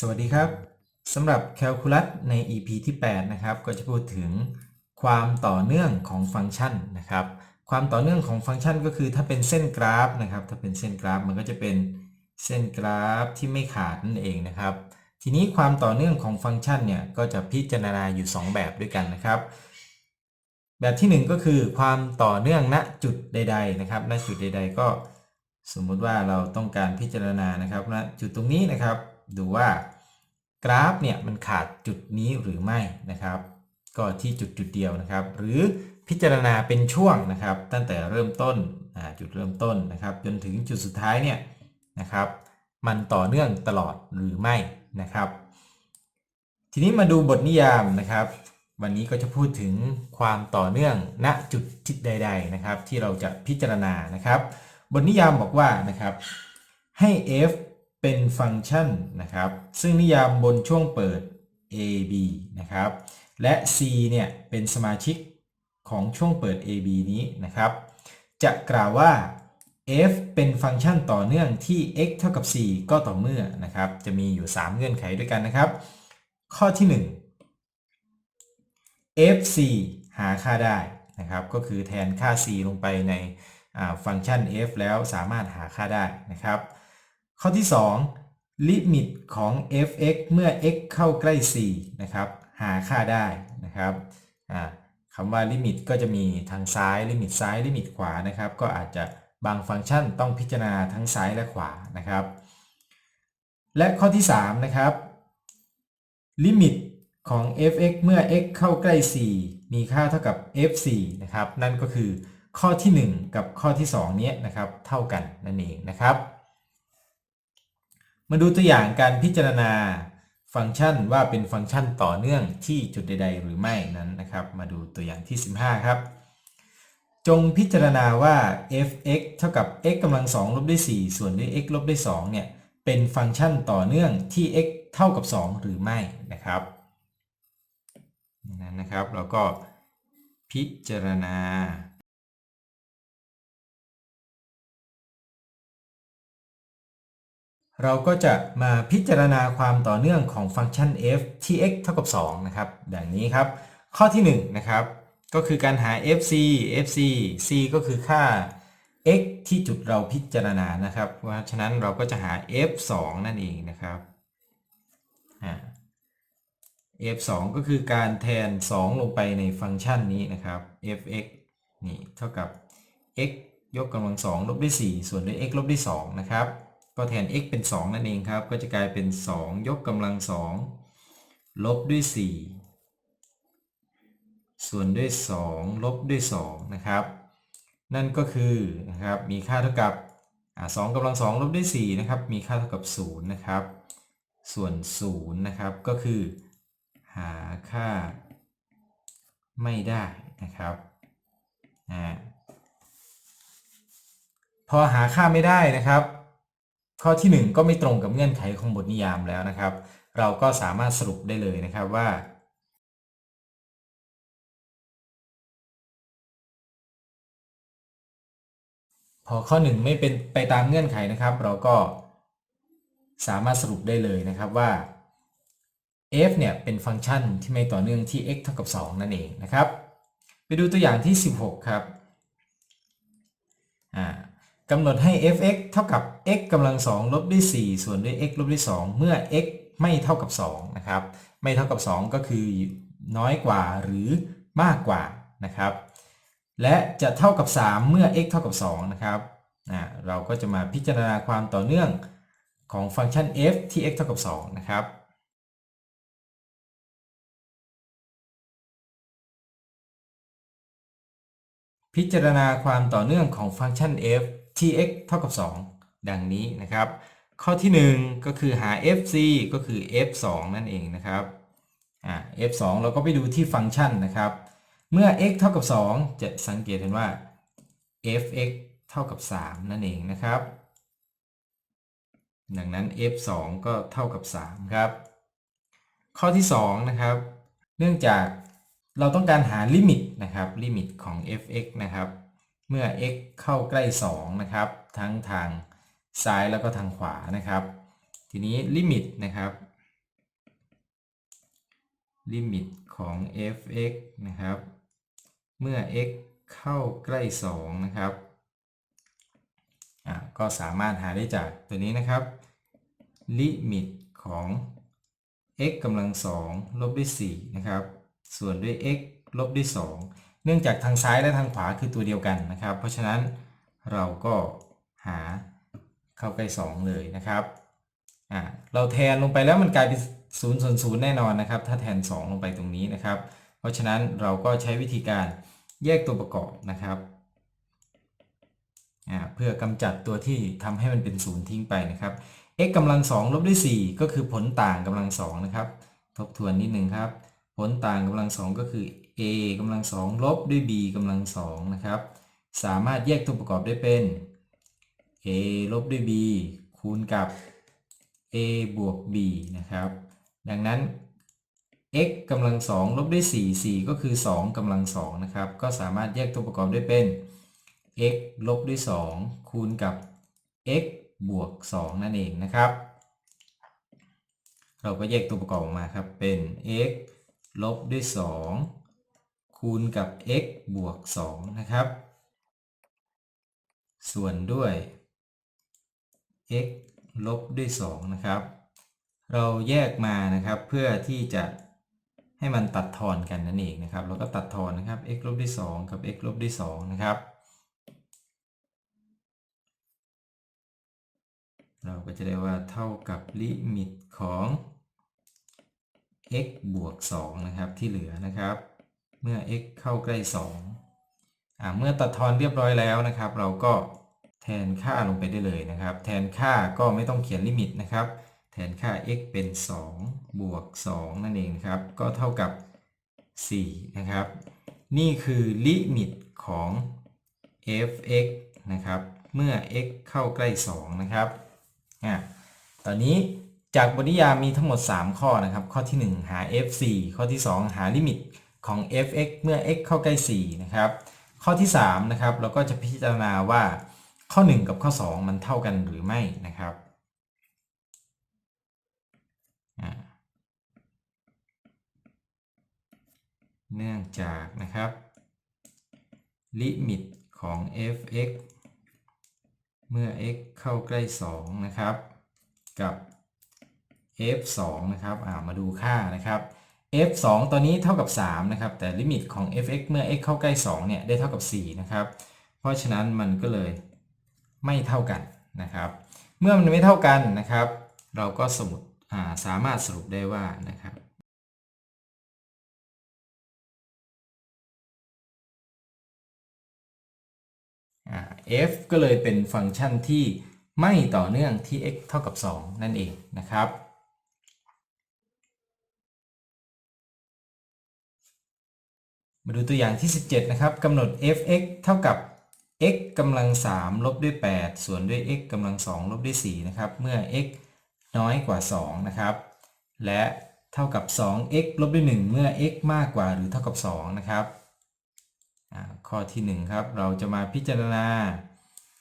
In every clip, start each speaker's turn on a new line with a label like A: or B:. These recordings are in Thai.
A: สวัสดีครับสำหรับแคลคูลัสใน EP ที่ 8 นะครับ ก็จะพูดถึงความต่อเนื่องของฟังก์ชันนะครับ ความต่อเนื่องของฟังก์ชันก็คือถ้าเป็นเส้นกราฟนะครับ ถ้าเป็นเส้นกราฟมันก็จะเป็นเส้นกราฟที่ไม่ขาดนั่นเองนะครับ ทีนี้ความต่อเนื่องของฟังก์ชันเนี่ยก็จะพิจารณาอยู่ 2 แบบด้วยกันนะครับ แบบที่ 1 ก็คือความต่อเนื่องณจุดใด ๆ นะครับ ณจุดใด ๆ ก็สมมุติว่าเราต้องการพิจารณานะครับณจุดตรงนี้นะครับ ดูว่ากราฟเนี่ยมันขาดจุดนี้หรือไม่นะครับ ก็ที่จุดจุดเดียวนะครับ หรือพิจารณาเป็นช่วงนะครับ ตั้งแต่เริ่มต้นจุดเริ่มต้นนะครับ จนถึงจุดสุดท้ายเนี่ยนะครับ มันต่อเนื่องตลอดหรือไม่นะครับ ทีนี้มาดูบทนิยามนะครับ วันนี้ก็จะพูดถึงความต่อเนื่องณจุดทิศใด ๆนะครับ ที่เราจะพิจารณานะครับ บทนิยามบอกว่านะครับให้ f เป็นฟังก์ชันนะครับ ซึ่งนิยามบนช่วงเปิด a b นะครับ และ c เนี่ยเป็นสมาชิกของช่วงเปิด a b นี้นะครับ จะกล่าวว่า f เป็นฟังก์ชันต่อเนื่องที่ x เท่ากับ4ก็ต่อเมื่อนะครับ จะมีอยู่ 3 เงื่อนไขด้วยกันนะครับ ข้อที่ 1 f c หาค่าได้นะครับ ก็คือแทนค่า c ลงไปในฟังก์ชัน f แล้วสามารถหาค่าได้นะครับ ข้อที่ 2 ลิมิตของ f(x) เมื่อ x เข้าใกล้ 4 นะครับ หาค่าได้นะครับคำว่าลิมิตก็จะมีทางซ้ายลิมิตซ้ายลิมิตขวานะครับ ก็อาจจะบางฟังก์ชันต้องพิจารณาทั้งซ้ายและขวานะครับ และข้อที่ 3 นะครับ ลิมิตของ f(x) เมื่อ x เข้าใกล้ 4 มีค่าเท่ากับ f4 นะครับ นั่นก็คือข้อที่ 1 กับข้อที่ 2 เนี้ยนะครับ เท่ากันนั่นเองนะครับ มาดูตัวอย่างการพิจารณาฟังก์ชันว่าเป็นฟังก์ชันต่อเนื่องที่จุดใด ๆ หรือไม่นั้นนะครับ มาดูตัวอย่างที่ 15 ครับ จงพิจารณาว่า f(x) เท่ากับ x กำลัง2ลบด้วย 4 ส่วนด้วย x ลบด้วย2เนี่ยเป็นฟังก์ชันต่อเนื่องที่ x เท่ากับ 2 หรือไม่นะครับนั้นนะครับเราก็พิจารณา เราก็จะมาพิจารณาความต่อเนื่องของฟังก์ชัน f ที่ x เท่ากับ 2 นะครับ ดังนี้ครับ ข้อที่ 1 นะครับ ก็คือการหา fc fc c ก็คือค่า x ที่จุดเราพิจารณานะครับ เพราะฉะนั้นเราก็จะหา f 2นั่นเองนะครับ f 2ก็คือการแทน 2 ลงไปในฟังก์ชันนี้นะครับ f(x) นี่เท่ากับ x ยกกำลัง2ลบด้วย4ส่วนด้วย x ลบด้วย2นะครับ ก็แทน x เป็น 2 นั่นเองครับ ก็จะกลายเป็น 2 ยกกำลัง 2 ลบด้วย 4 ส่วนด้วย 2 ลบด้วย 2 นะครับ นั่นก็คือนะครับมีค่าเท่ากับอ2กำลัง2ลบด้วย4นะครับมีค่าเท่ากับ 0 นะครับ ส่วน 0 นะครับก็คือ หาค่าไม่ได้นะครับอ่าพอหาค่าไม่ได้นะครับ ข้อที่ 1 ก็ไม่ตรงกับเงื่อนไขของบทนิยามแล้วนะครับ เราก็สามารถสรุปได้เลยนะครับว่า พอข้อ 1 ไม่เป็นไปตามเงื่อนไขนะครับ เราก็สามารถสรุปได้เลยนะครับว่า f เนี่ยเป็นฟังก์ชันที่ไม่ต่อเนื่องที่ x เท่ากับ 2 นั่นเองนะครับ ไปดูตัวอย่างที่ 16 ครับอ่า กำหนดให้ f(x) เท่ากับ x กำลัง2ลบด้วย 4 ส่วนด้วย x ลบด้วย 2 เมื่อ x ไม่เท่ากับ 2 นะครับ ไม่เท่ากับ 2 ก็คือน้อยกว่าหรือมากกว่านะครับ และจะเท่ากับ 3 เมื่อ x เท่ากับ 2 นะครับเราก็จะมาพิจารณาความต่อเนื่องของฟังก์ชัน f ที่ x เท่ากับ 2 นะครับพิจารณาความต่อเนื่องของฟังก์ชัน f ที่ x เท่ากับ 2 ดังนี้นะครับ ข้อที่ 1 ก็คือหา fc ก็คือ f 2 นั่นเองนะครับอ่า f 2 เราก็ไปดูที่ฟังก์ชันนะครับ เมื่อ x เท่ากับ 2 จะสังเกตเห็นว่า fx เท่ากับ 3 นั่นเองนะครับ ดังนั้น f 2 ก็เท่ากับ 3 ครับ ข้อที่ 2 นะครับ เนื่องจากเราต้องการหาลิมิตนะครับ ลิมิตของ fx นะครับ เมื่อ x เข้าใกล้ 2 นะครับ ทั้งทางซ้ายแล้วก็ทางขวานะครับ ทีนี้ลิมิตนะครับ ลิมิตของ f(x) นะครับ เมื่อ x เข้าใกล้ 2 นะครับอะก็สามารถหาได้จากตัวนี้นะครับ ลิมิตของ x กำลัง2ลบด้วย4นะครับ ส่วนด้วย x ลบด้วย2 เนื่องจากทางซ้ายและทางขวาคือตัวเดียวกันนะครับ เพราะฉะนั้นเราก็หาเข้าใกล้ 2 เลยนะครับอ่าเราแทนลงไปแล้วมันกลายเป็น0ส่วนแน่นอนนะครับ ถ้าแทน 2 ลงไปตรงนี้นะครับ เพราะฉะนั้นเราก็ใช้วิธีการแยกตัวประกอบนะครับเพื่อกำจัดตัวที่ทำให้มันเป็น0ทิ้งไปนะครับ x กำลัง2ลบด้วย 4 ก็คือผลต่างกำลัง2นะครับ ทบทวนนิดนึงครับ ผลต่างกำลัง2ก็คือ a กำลัง2ลบด้วย b กำลัง2นะครับ สามารถแยกตัวประกอบได้เป็น a ลบด้วย b คูณกับ a บวก b นะครับ ดังนั้น x กำลัง2ลบด้วย 4 4 ก็คือ 2กำลัง2นะครับ ก็สามารถแยกตัวประกอบได้เป็น x ลบด้วย 2 คูณกับ x บวก 2 นั่นเองนะครับ เราก็แยกตัวประกอบออกมาครับ เป็น x ลบด้วย 2 คูณกับ x บวก 2 นะครับ ส่วนด้วย x ลบด้วย 2 นะครับ เราแยกมานะครับเพื่อที่จะให้มันตัดทอนกันนั่นเองนะครับ เราก็ตัดทอนนะครับ x ลบด้วย 2 กับ x ลบด้วย 2 นะครับ เราก็จะได้ว่าเท่ากับลิมิตของ x บวก 2 นะครับที่เหลือนะครับ เมื่อ x เข้าใกล้ 2 อ่า เมื่อตัดทอนเรียบร้อยแล้วนะครับ เราก็แทนค่าลงไปได้เลยนะครับ แทนค่าก็ไม่ต้องเขียนลิมิตนะครับ แทนค่า x เป็น 2 บวก 2 นั่นเองครับ ก็เท่ากับ 4 นะครับ นี่คือลิมิตของ f(x) นะครับ เมื่อ x เข้าใกล้ 2 นะครับอะตอนนี้จากบทนิยามมีทั้งหมด 3 ข้อนะครับ ข้อที่ 1 หา f4 ข้อที่ 2 หาลิมิต ของ f(x) เมื่อ x เข้าใกล้4นะครับข้อที่3นะครับเราก็จะพิจารณาว่าข้อ 1 กับข้อ 2 มันเท่ากันหรือไม่นะครับเนื่องจากนะครับ ลิมิตของ f(x) เมื่อ x เข้าใกล้ 2 นะครับ กับ f2 นะครับอ่ามาดูค่านะครับ f2 ตอนนี้เท่ากับ 3 นะครับ แต่ลิมิตของ f(x) เมื่อ x เข้าใกล้ 2 เนี่ย ได้เท่ากับ 4 นะครับ เพราะฉะนั้นมันก็เลยไม่เท่ากันนะครับ เมื่อมันไม่เท่ากันนะครับ เราก็สมุดอ่าสามารถสรุปได้ว่านะครับอ f ก็เลยเป็นฟังก์ชันที่ไม่ต่อเนื่องที่ x เท่ากับ 2 นั่นเองนะครับ มาดูตัวอย่างที่ 17 นะครับกำหนด f(x) เท่ากับ x กำลัง 3 ลบด้วย 8 ส่วนด้วย x กำลัง 2 ลบด้วย 4 นะครับ เมื่อ x น้อยกว่า 2 นะครับ และเท่ากับ 2x ลบด้วย 1 เมื่อ x มากกว่าหรือเท่ากับ 2 นะครับ ข้อที่ 1 ครับ เราจะมาพิจารณา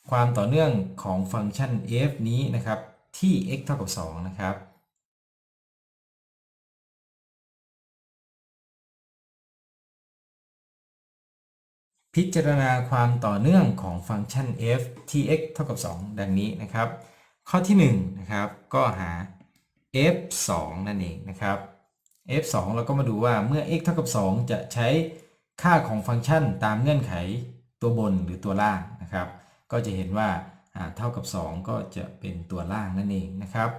A: ความต่อเนื่องของฟังก์ชัน f นี้นะครับ ที่ x เท่ากับ 2 นะครับ พิจารณาความต่อเนื่องของฟังก์ชัน f ที่ x เท่ากับ 2 ดังนี้นะครับ ข้อที่1นะครับก็หา f 2นั่นเองนะครับ f 2เราก็มาดูว่าเมื่อ x เท่ากับ 2 จะใช้ค่าของฟังก์ชันตามเงื่อนไขตัวบนหรือตัวล่างนะครับ ก็จะเห็นว่าเท่ากับ 2 ก็จะเป็นตัวล่างนั่นเองนะครับ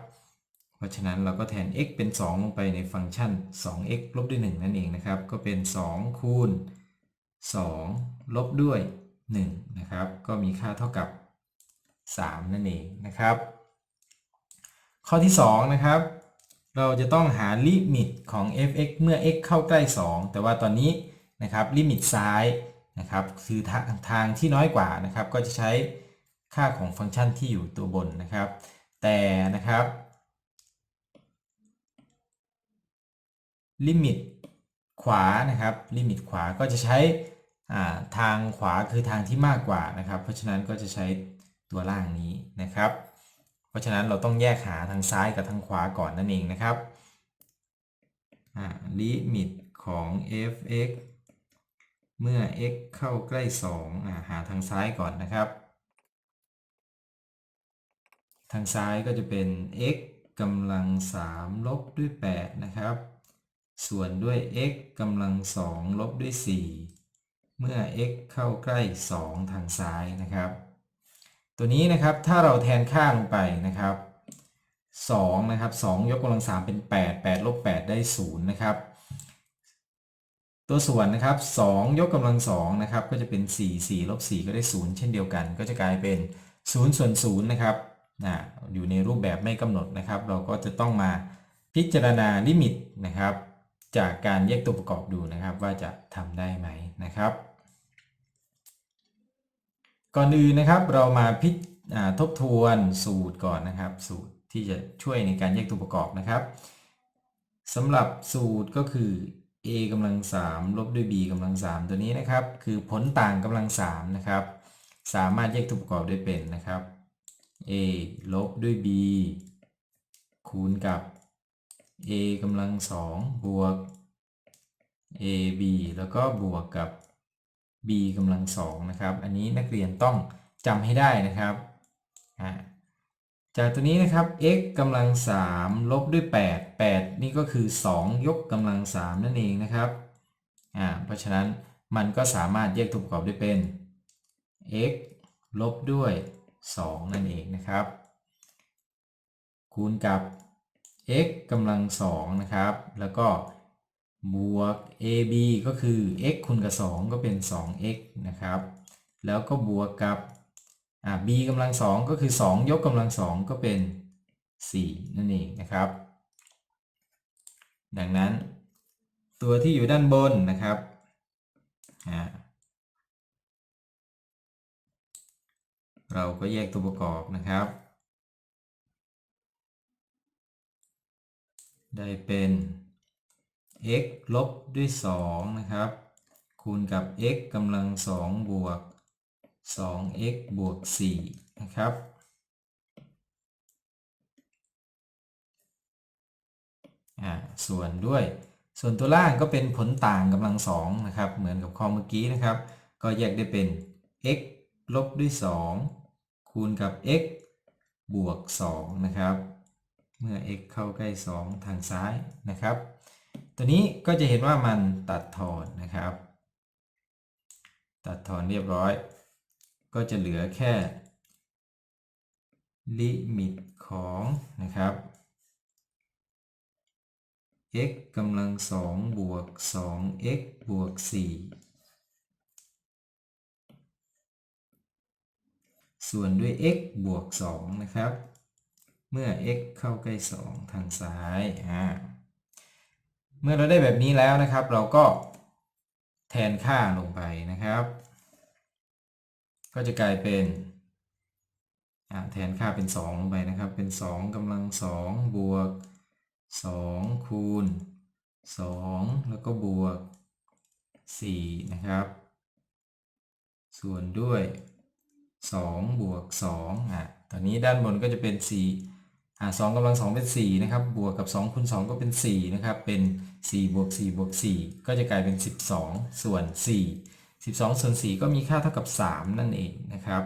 A: เพราะฉะนั้นเราก็แทน x เป็น 2 ลงไปในฟังก์ชัน 2x ลบด้วย 1 นั่นเองนะครับ ก็เป็น 2 คูณ 2 ลบด้วย 1 นะครับ ก็มีค่าเท่ากับ 3 นั่นเองนะครับ ข้อที่ 2 นะครับ เราจะต้องหาลิมิตของ f(x) เมื่อ x เข้าใกล้ 2 แต่ว่าตอนนี้นะครับลิมิตซ้ายนะครับคือทางทางที่น้อยกว่านะครับ ก็จะใช้ค่าของฟังก์ชันที่อยู่ตัวบนนะครับ แต่นะครับ ลิมิตขวานะครับ ลิมิตขวาก็จะใช้ ทางขวาคือทางที่มากกว่านะครับ เพราะฉะนั้นก็จะใช้ตัวล่างนี้นะครับ เพราะฉะนั้นเราต้องแยกหาทางซ้ายกับทางขวาก่อนนั่นเองนะครับลิมิตของ f(x) เมื่อ x เข้าใกล้2อ่าหาทางซ้ายก่อนนะครับ ทางซ้ายก็จะเป็น x กำลัง 3 ลบด้วย 8 นะครับ ส่วนด้วย x กำลัง 2 ลบด้วย 4 เมื่อ x เข้าใกล้ 2 ทางซ้ายนะครับ ตัวนี้นะครับถ้าเราแทนค่าลงไปนะครับ2นะครับ2ยกกำลัง3เป็น 8 8ลบ8ได้0นะครับตัวส่วนนะครับ2ยกกำลัง2นะครับก็จะเป็น 4 4ลบ4ก็ได้ 0 เช่นเดียวกัน ก็จะกลายเป็น 0 ส่วน0นะครับนะอยู่ในรูปแบบไม่กำหนดนะครับ เราก็จะต้องมาพิจารณาลิมิตนะครับ จากการแยกตัวประกอบดูนะครับ ว่าจะทำได้ไหมนะครับ ก่อนอื่นนะครับเรามาพิอ่าทบทวนสูตรก่อนนะครับ สูตรที่จะช่วยในการแยกตัวประกอบนะครับสำหรับสูตรก็คือ a กำลัง3ลบด้วย b กำลัง3ตัวนี้นะครับ คือผลต่างกำลัง3นะครับ สามารถแยกตัวประกอบได้เป็นนะครับ a ลบด้วย b คูณกับ a กำลัง2บวก ab แล้วก็บวกกับ b กำลัง2นะครับ อันนี้นักเรียนต้องจำให้ได้นะครับ จากตัวนี้นะครับ x กำลัง3ลบด้วย 8 8 นี่ก็คือ 2 ยกกำลัง3นั่นเองนะครับเพราะฉะนั้นมันก็สามารถแยกตัวประกอบได้เป็น x ลบด้วย 2 นั่นเองนะครับ คูณกับ x กำลัง2นะครับ แล้วก็ บวก ab ก็คือ x คูณกับ 2 ก็เป็น 2x นะครับ แล้วก็บวกกับ b กำลัง 2 ก็คือ 2 ยกกำลัง 2 ก็เป็น 4 นั่นเองนะครับ ดังนั้น ตัวที่อยู่ด้านบนนะครับเราก็แยกตัวประกอบนะครับ ได้เป็น x ลบด้วย 2 นะครับ คูณกับ x กำลัง 2 บวก 2x บวก 4 นะครับอ่าส่วนด้วย ส่วนตัวล่างก็เป็นผลต่างกำลัง 2 นะครับ เหมือนกับข้อเมื่อกี้นะครับ ก็แยกได้เป็น x ลบด้วย 2 คูณกับ x บวก 2 นะครับ เมื่อ x เข้าใกล้ 2 ทางซ้ายนะครับ ตัวนี้ก็จะเห็นว่ามันตัดทอนนะครับ ตัดทอนเรียบร้อย ก็จะเหลือแค่ลิมิตของนะครับ x กำลัง2บวก 2x บวก4ส่วนด้วย x บวก2นะครับ เมื่อ x เข้าใกล้2ทางซ้ายอ่า เมื่อเราได้แบบนี้แล้วนะครับ เราก็แทนค่าลงไปนะครับ ก็จะกลายเป็นแทนค่าเป็น 2 ลงไปนะครับ เป็น 2กำลัง 2 บวก 2 คูณ 2 แล้วก็บวก 4 นะครับ ส่วนด้วย 2 บวก2อะตอนนี้ด้านบนก็จะเป็น 4 อ่า2กำลัง2เป็น4นะครับบวกกับ2คูณ2ก็เป็น4นะครับเป็น 4 บวก 4 บวก 4 ก็จะกลายเป็น 12 ส่วน 4 12 ส่วน 4 ก็มีค่าเท่ากับ 3 นั่นเองนะครับ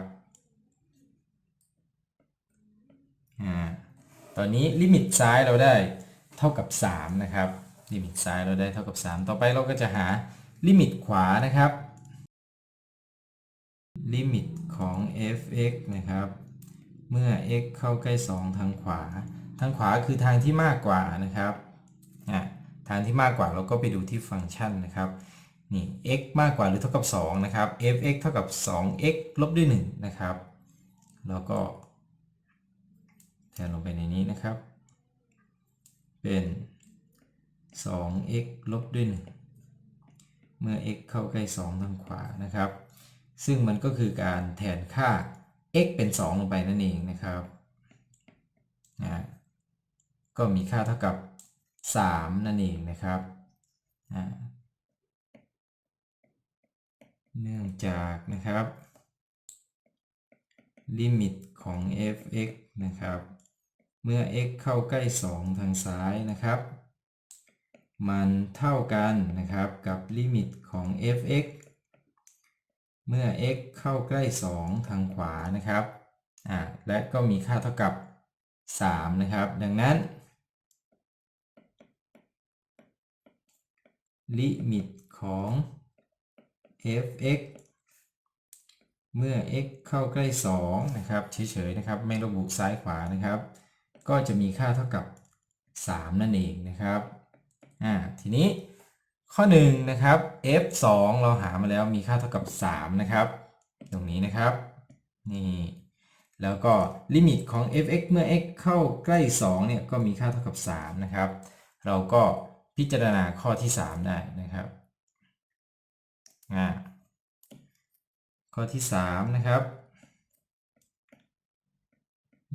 A: อ่าตอนนี้ลิมิตซ้ายเราได้เท่ากับ 3 นะครับ ลิมิตซ้ายเราได้เท่ากับ 3 ต่อไปเราก็จะหาลิมิตขวานะครับ ลิมิตของ f(x) นะครับ เมื่อ x เข้าใกล้ 2 ทางขวา ทางขวาคือทางที่มากกว่านะครับทางที่มากกว่าเราก็ไปดูที่ฟังก์ชันนะครับนี่ x มากกว่าหรือเท่ากับ 2 นะครับ f(x) เท่ากับ 2x ลบด้วย 1 นะครับ แล้วก็ แทนลงไปในนี้นะครับ เป็น 2x ลบด้วย 1 เมื่อ x เข้าใกล้ 2 ทางขวานะครับ ซึ่งมันก็คือการแทนค่า x เป็น 2 ลงไปนั่นเองนะครับนะก็มีค่าเท่ากับ 3 นั่นเองนะครับนะเนื่องจากนะครับ ลิมิตของ f(x) นะครับ เมื่อ x เข้าใกล้ 2 ทางซ้ายนะครับ มันเท่ากันนะครับกับลิมิตของ f(x) เมื่อ x เข้าใกล้ 2 ทางขวานะครับอ่าและก็มีค่าเท่ากับ 3 นะครับ ดังนั้น ลิมิตของ f(x) เมื่อ x เข้าใกล้ 2 นะครับเฉยๆนะครับ ไม่ระบุซ้ายขวานะครับ ก็จะมีค่าเท่ากับ 3 นั่นเองนะครับอ่าทีนี้ ข้อ1นะครับ f 2เราหามาแล้วมีค่าเท่ากับ 3 นะครับ ตรงนี้นะครับนี่แล้วก็ลิมิตของ f(x) เมื่อ x เข้าใกล้2เนี่ยก็มีค่าเท่ากับ 3 นะครับ เราก็พิจารณาข้อที่ 3 ได้นะครับอ่าข้อที่ 3 นะครับ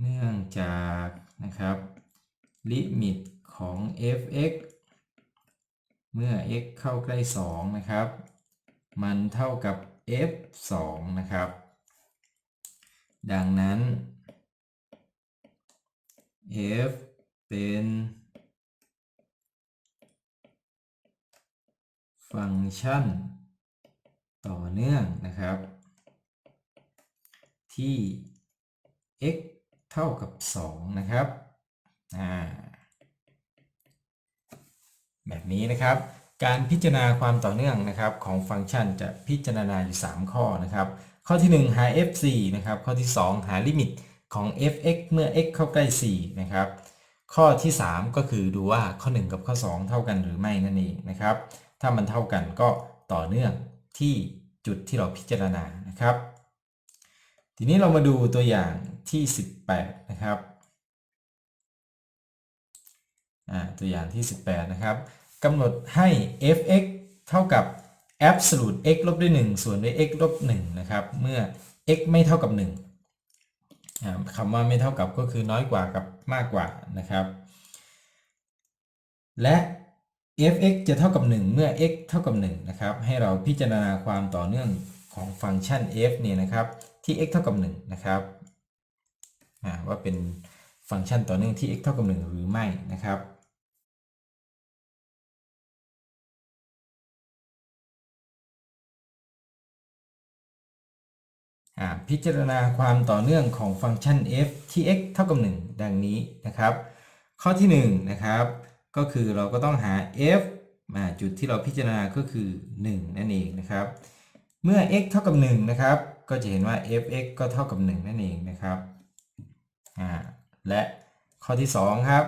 A: เนื่องจากนะครับ ลิมิตของ f(x) เมื่อ x เข้าใกล้ 2 นะครับ มันเท่ากับ f 2นะครับ ดังนั้น f เป็น ฟังก์ชัน ต่อเนื่องนะครับ ที่ x เท่ากับ 2 นะครับ อ่า แบบนี้นะครับ การพิจารณาความต่อเนื่องนะครับของฟังก์ชันจะพิจารณาอยู่ 3 ข้อนะครับ ข้อที่ 1 หา f4 นะครับ ข้อที่ 2 หาลิมิตของ f(x) เมื่อ x เข้าใกล้4นะครับ ข้อที่ 3 ก็คือดูว่าข้อ 1 กับข้อ 2 เท่ากันหรือไม่นั่นเองนะครับ ถ้ามันเท่ากันก็ต่อเนื่องที่จุดที่เราพิจารณานะครับ ทีนี้เรามาดูตัวอย่างที่ 18 นะครับ ตัวอย่างที่ 18 นะครับกำหนดให้ f(x) เท่ากับ absolute x ลบด้วย 1 ส่วนด้วย x ลบ1นะครับ เมื่อ x ไม่เท่ากับ1อ่าคำว่าไม่เท่ากับก็คือน้อยกว่ากับมากกว่านะครับ และ f(x) จะเท่ากับ 1 เมื่อ x เท่ากับ1นะครับ ให้เราพิจารณาความต่อเนื่องของฟังก์ชัน f เนี่ยนะครับที่ x เท่ากับ1นะครับอ่าว่าเป็นฟังก์ชันต่อเนื่องที่ x เท่ากับ 1 หรือไม่นะครับ พิจารณาความต่อเนื่องของฟังก์ชัน f ที่ x เท่ากับ 1 ดังนี้นะครับ ข้อที่1นะครับก็คือเราก็ต้องหา f มาจุดที่เราพิจารณาก็คือ 1 นั่นเองนะครับ เมื่อ x เท่ากับ1นะครับก็จะเห็นว่า f(x) ก็เท่ากับ 1 นั่นเองนะครับและข้อที่ 2 ครับ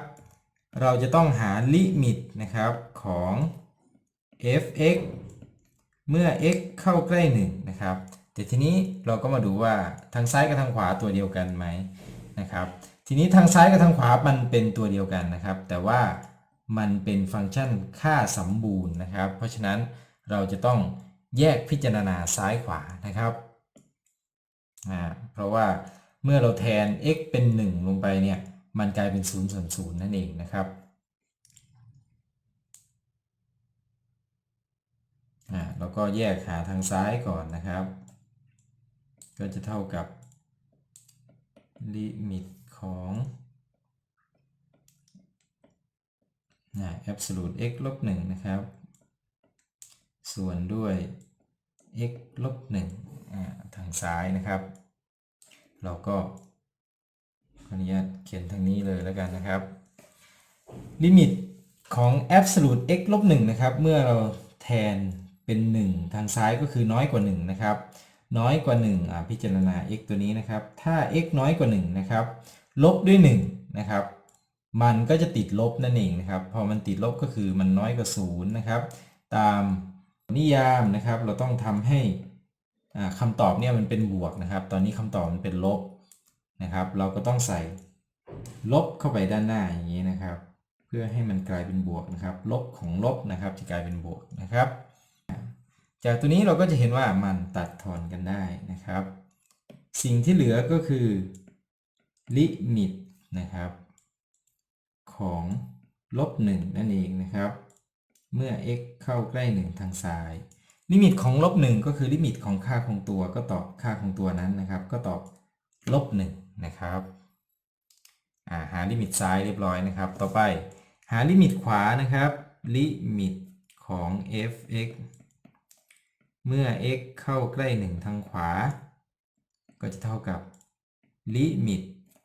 A: เราจะต้องหาลิมิตนะครับของ f(x) เมื่อ x เข้าใกล้ 1 นะครับ แต่ทีนี้เราก็มาดูว่าทางซ้ายกับทางขวาตัวเดียวกันไหมนะครับ ทีนี้ทางซ้ายกับทางขวามันเป็นตัวเดียวกันนะครับ แต่ว่ามันเป็นฟังก์ชันค่าสมบูรณ์นะครับ เพราะฉะนั้นเราจะต้องแยกพิจารณาซ้ายขวานะครับอ่าเพราะว่าเมื่อเราแทน x เป็น 1 ลงไปเนี่ยมันกลายเป็น0ส่วน0นั่นเองนะครับอ่าเราก็แยกหาทางซ้ายก่อนนะครับ ก็จะเท่ากับลิมิตของนะ absolute x ลบ1นะครับ ส่วนด้วย x ลบ1ทางซ้ายนะครับ เราก็ขออนุญาตเขียนทางนี้เลยแล้วกันนะครับ ลิมิตของ absolute x ลบ1นะครับ เมื่อเราแทนเป็น 1 ทางซ้ายก็คือน้อยกว่า 1 นะครับ น้อยกว่า1อ่าพิจารณา x ตัวนี้นะครับ ถ้า x น้อยกว่า 1 นะครับ ลบด้วย 1 นะครับ มันก็จะติดลบนั่นเองนะครับ พอมันติดลบก็คือมันน้อยกว่า0นะครับ ตามนิยามนะครับ เราต้องทำให้คำตอบเนี่ยมันเป็นบวกนะครับ ตอนนี้คำตอบมันเป็นลบนะครับ เราก็ต้องใส่ลบเข้าไปด้านหน้าอย่างนี้นะครับ เพื่อให้มันกลายเป็นบวกนะครับ ลบของลบนะครับจะกลายเป็นบวกนะครับ จากตัวนี้เราก็จะเห็นว่ามันตัดทอนกันได้นะครับ สิ่งที่เหลือก็คือลิมิตนะครับ ของลบ1นั่นเองนะครับ เมื่อ x เข้าใกล้ 1 ทางซ้าย ลิมิตของลบ1ก็คือลิมิตของค่าคงตัวก็ตอบค่าคงตัวนั้นนะครับ ก็ตอบลบ1นะครับหาลิมิตซ้ายเรียบร้อยนะครับ ต่อไปหาลิมิตขวานะครับ ลิมิตของ f(x) เมื่อ x เข้าใกล้ 1 ทางขวา ก็จะเท่ากับลิมิต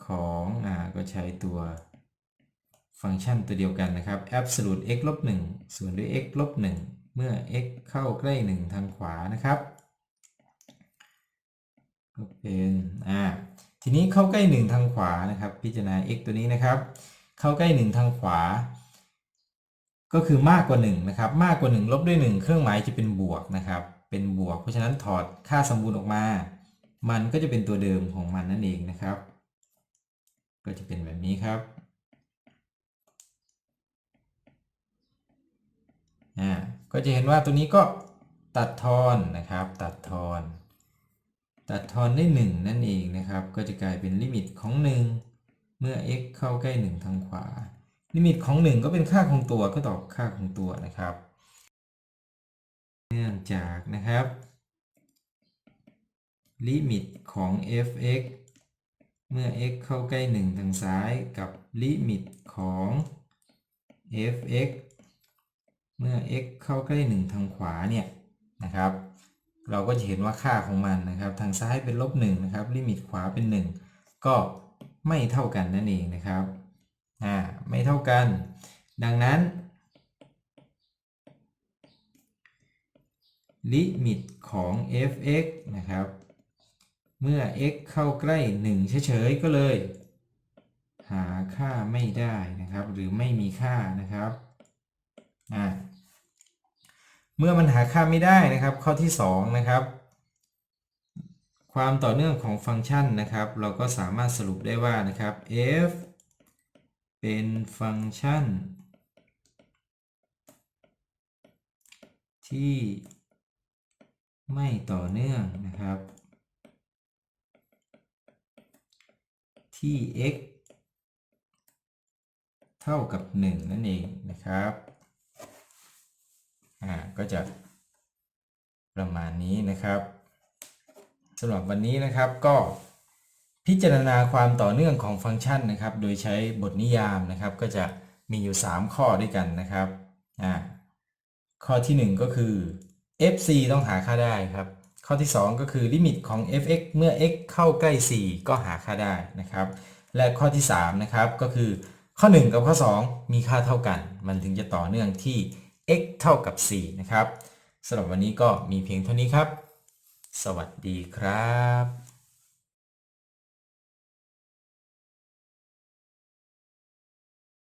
A: ของอ่าก็ใช้ตัวฟังก์ชันตัวเดียวกันนะครับ absolute x ลบ1ส่วนด้วย x ลบ1เมื่อ x เข้าใกล้ 1 ทางขวานะครับ ก็เป็นอ่าทีนี้เข้าใกล้ 1 ทางขวานะครับ พิจารณา x ตัวนี้นะครับ เข้าใกล้ 1 ทางขวา ก็คือมากกว่า 1 นะครับ มากกว่า 1 ลบด้วย 1 เครื่องหมายจะเป็นบวกนะครับ เป็นบวก เพราะฉะนั้นถอดค่าสมบูรณ์ออกมา มันก็จะเป็นตัวเดิมของมันนั่นเองนะครับ ก็จะเป็นแบบนี้ครับอ่าก็จะเห็นว่าตัวนี้ก็ตัดทอนนะครับ ตัดทอน ตัดทอนได้ 1 นั่นเองนะครับ ก็จะกลายเป็นลิมิตของ 1 เมื่อ x เข้าใกล้ 1 ทางขวา ลิมิตของ 1 ก็เป็นค่าคงตัวก็ตอบค่าคงตัวนะครับ เนื่องจากนะครับ ลิมิตของ f(x) เมื่อ x เข้าใกล้ 1 ทางซ้ายกับลิมิตของ f(x) เมื่อ x เข้าใกล้ 1 ทางขวาเนี่ยนะครับ เราก็จะเห็นว่าค่าของมันนะครับ ทางซ้ายเป็นลบ1นะครับ ลิมิตขวาเป็น 1 ก็ไม่เท่ากันนั่นเองนะครับ อ่า ไม่เท่ากัน ดังนั้น ลิมิตของ f(x) นะครับ เมื่อ x เข้าใกล้ 1 เฉยๆ ก็เลย หาค่าไม่ได้นะครับ หรือไม่มีค่านะครับอ่าเมื่อมันหาค่าไม่ได้นะครับ ข้อที่ 2 นะครับ ความต่อเนื่องของฟังก์ชันนะครับ เราก็สามารถสรุปได้ว่านะครับ f เป็นฟังก์ชัน ที่ ไม่ต่อเนื่องนะครับ ที่ x เท่ากับ 1 นั่นเองนะครับ อ่า ก็จะประมาณนี้นะครับสำหรับวันนี้นะครับก็พิจารณาความต่อเนื่องของฟังก์ชันนะครับ โดยใช้บทนิยามนะครับ ก็จะมีอยู่ 3 ข้อด้วยกันนะครับ อ่า ข้อทีหนึ่1 ก็คือ fc ต้องหาค่าได้ครับ ข้อที่ 2 ก็คือลิมิตของ fx เมื่อ x เข้าใกล้ 4 ก็หาค่าได้นะครับ และข้อที่3นะครับก็คือข้อ 1 กับข้อ 2 มีค่าเท่ากัน มันถึงจะต่อเนื่องที่ x เท่ากับ 4 นะครับสำหรับวันนี้ก็มีเพียงเท่านี้ครับ สวัสดีครับ